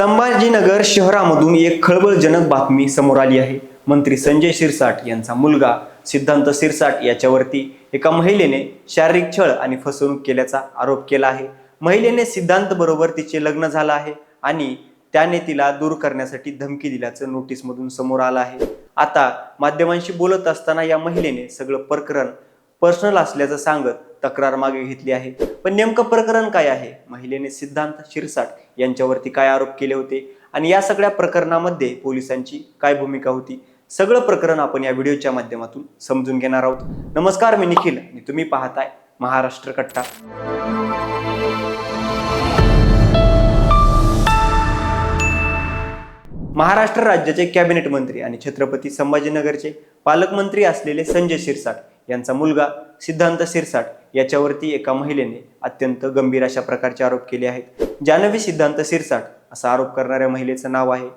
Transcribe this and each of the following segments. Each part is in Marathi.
संभाजीनगर शहरामधून एक खळबळजनक बातमी समोर आली आहे. मंत्री संजय शिरसाट यांचा मुलगा सिद्धांत शिरसाट याच्यावरती एका महिलेने शारीरिक छळ आणि फसवणूक केल्याचा आरोप केला आहे. महिलेने सिद्धांत बरोबर तिचे लग्न झालं आहे आणि त्याने तिला दूर करण्यासाठी धमकी दिल्याचं नोटीसमधून समोर आलं आहे. आता माध्यमांशी बोलत असताना या महिलेने सगळं प्रकरण पर्सनल असल्याचं सांगत तक्रार मागे घेतली आहे. पण नेमकं प्रकरण काय आहे? महिलेने सिद्धांत शिरसाट यांच्यावरती काय आरोप केले होते? आणि या सगळ्या प्रकरणामध्ये पोलिसांची काय भूमिका होती? सगळं प्रकरण आपण या व्हिडिओच्या माध्यमातून समजून घेणार आहोत. नमस्कार मी निखिल. आणि तुम्ही पाहताय महाराष्ट्र कट्टा. महाराष्ट्र राज्याचे कॅबिनेट मंत्री आणि छत्रपती संभाजीनगरचे पालकमंत्री असलेले संजय शिरसाट यांचा मुलगा सिद्धांत सिरसाट याच्यावरती एका महिलेने अत्यंत गंभीर अशा प्रकारचे आरोप केले आहेत. जानवी सिद्धांत सिरसाट असा आरोप करणाऱ्या महिलेचं नाव आहे.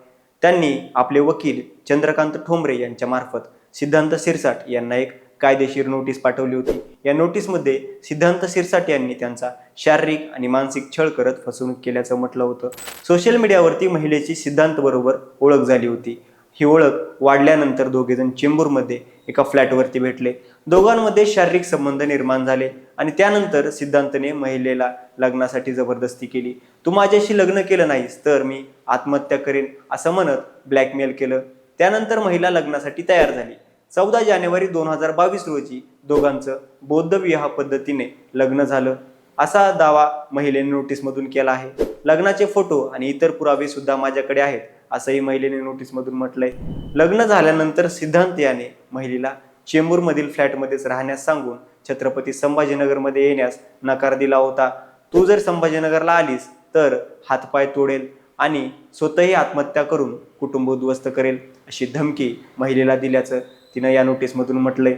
त्यांनी आपले वकील चंद्रकांत ठोंबरे यांच्यामार्फत सिद्धांत सिरसाट यांना एक कायदेशीर नोटीस पाठवली होती. या नोटीसमध्ये सिद्धांत सिरसाट यांनी त्यांचा शारीरिक आणि मानसिक छळ करत फसवणूक केल्याचं म्हटलं होतं. सोशल मीडियावरती महिलेची सिद्धांत बरोबर ओळख झाली होती. ही ओळख वाढल्यानंतर दोघेजण चेंबूरमध्ये एका फ्लॅटवरती भेटले. दोघांमध्ये शारीरिक संबंध निर्माण झाले आणि त्यानंतर सिद्धांतने महिलेला लग्नासाठी जबरदस्ती केली. तू माझ्याशी लग्न केलं नाहीस तर मी आत्महत्या करेन असं म्हणत ब्लॅकमेल केलं. त्यानंतर महिला लग्नासाठी तयार झाली. चौदा जानेवारी दोन हजार बावीस रोजी दोघांचं बौद्ध विवाह पद्धतीने लग्न झालं. असा दावा महिलेने नोटीसमधून केला आहे. लग्नाचे फोटो आणि इतर पुरावे सुद्धा माझ्याकडे आहेत. असंही महिलेने नोटीसमधून म्हटलंय. लग्न झाल्यानंतर सिद्धांत याने महिलेला चेंबूरमधील फ्लॅटमध्येच राहण्यास सांगून छत्रपती संभाजीनगरमध्ये येण्यास नकार दिला होता. तू जर संभाजीनगरला आलीस तर हातपाय तोडेल आणि स्वतःही आत्महत्या करून कुटुंब उद्ध्वस्त करेल अशी धमकी महिलेला दिल्याचं तिनं या नोटीसमधून म्हटलंय.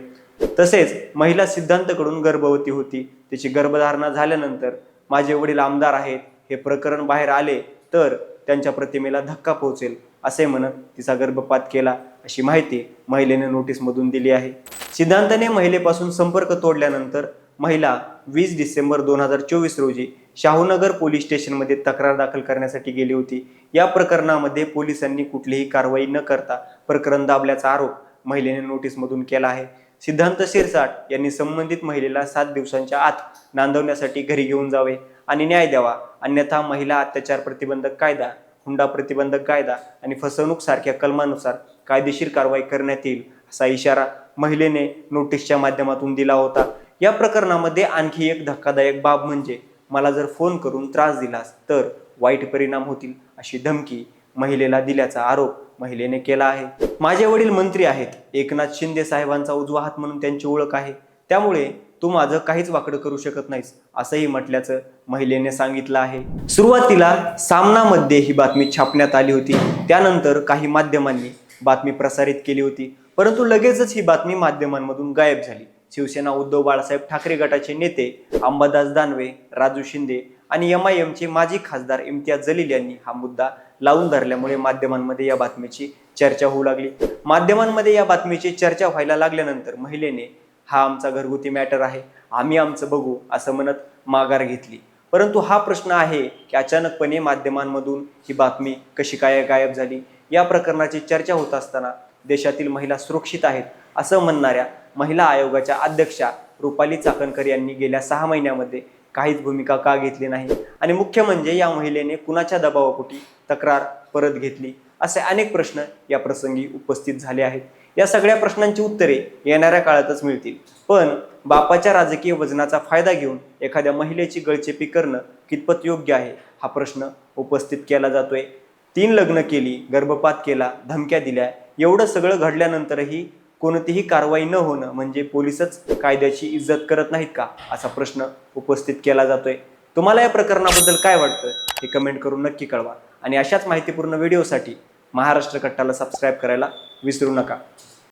तसेच महिला सिद्धांतकडून गर्भवती होती. तिची गर्भधारणा झाल्यानंतर माझे वडील आमदार आहेत हे प्रकरण बाहेर आले तर त्यांच्या प्रतिमेला धक्का पोहोचेल असे म्हणत तिचा गर्भपात केला अशी माहिती महिलेने नोटीसमधून दिली आहे. सिद्धांतने महिलेपासून संपर्क तोडल्यानंतर महिला वीस डिसेंबर दोन हजार चोवीस रोजी शाहूनगर पोलीस स्टेशनमध्ये तक्रार दाखल करण्यासाठी गेली होती. या प्रकरणामध्ये पोलिसांनी कुठलीही कारवाई न करता प्रकरण दाबल्याचा आरोप महिलेने नोटीसमधून केला आहे. सिद्धांत शिरसाट यांनी संबंधित महिलेला सात दिवसांच्या आत नांदवण्यासाठी घरी घेऊन जावे आणि न्याय द्यावा. अन्यथा महिला अत्याचार प्रतिबंधक कायदा हुंडा प्रतिबंधक कायदा आणि फसवणूक सारख्या कलमानुसार कायदेशीर कारवाई करण्यात येईल असा इशारा महिलेने नोटीसच्या माध्यमातून दिला होता. या प्रकरणामध्ये आणखी एक धक्कादायक बाब म्हणजे मला जर फोन करून त्रास दिलास तर वाईट परिणाम होतील अशी धमकी महिलेला दिल्याचा आरोप महिलेने केला आहे. माझे वडील मंत्री आहेत. एकनाथ शिंदे साहेबांचा उजवा हात म्हणून त्यांची ओळख आहे. त्यामुळे तू माझं काहीच वाकडं करू शकत नाहीस असंही म्हटल्याचं महिलेने सांगितलं आहे. सुरुवातीला सामनामध्ये ही बातमी छापण्यात आली होती. त्यानंतर काही माध्यमांनी बातमी प्रसारित केली होती. परंतु लगेचच ही बातमी माध्यमांमधून गायब झाली. शिवसेना उद्धव बाळासाहेब ठाकरे गटाचे नेते अंबादास दानवे राजू शिंदे आणि एम आय एमचे माजी खासदार इम्तियाज जलील यांनी हा मुद्दा लावून धरल्यामुळे माध्यमांमध्ये या बातमीची चर्चा होऊ लागली. माध्यमांमध्ये या बातमीची चर्चा व्हायला लागल्यानंतर महिलेने हा आमचा घरगुती मॅटर आहे. आम्ही आमचं बघू असं म्हणत माघार घेतली. परंतु हा प्रश्न आहे की अचानकपणे माध्यमांमधून ही बातमी कशी काय गायब झाली? या प्रकरणाची चर्चा होत असताना देशातील महिला सुरक्षित आहेत असं म्हणणाऱ्या महिला आयोगाच्या अध्यक्षा रुपाली चाकणकर यांनी गेल्या सहा महिन्यामध्ये काहीच भूमिका का घेतली नाही? आणि मुख्य म्हणजे या महिलेने कुणाच्या दबावापोटी तक्रार परत घेतली? असे अनेक प्रश्न या प्रसंगी उपस्थित झाले आहेत. या सगळ्या प्रश्नांची उत्तरे येणाऱ्या काळातच मिळतील. पण बापाच्या राजकीय वजनाचा फायदा घेऊन एखाद्या महिलेची गळचेपी करणं कितपत योग्य आहे? हा प्रश्न उपस्थित केला जातोय. तीन लग्न केली गर्भपात केला धमक्या दिल्या एवढं सगळं घडल्यानंतरही कोणतीही कारवाई न होणं म्हणजे पोलिसच कायद्याची इज्जत करत नाहीत का? असा प्रश्न उपस्थित केला जातोय. तुम्हाला या प्रकरणाबद्दल काय वाटतं? हे कमेंट करून नक्की कळवा. आणि अशाच माहितीपूर्ण व्हिडिओसाठी महाराष्ट्र कट्टाला सबस्क्राईब करायला विसरू नका.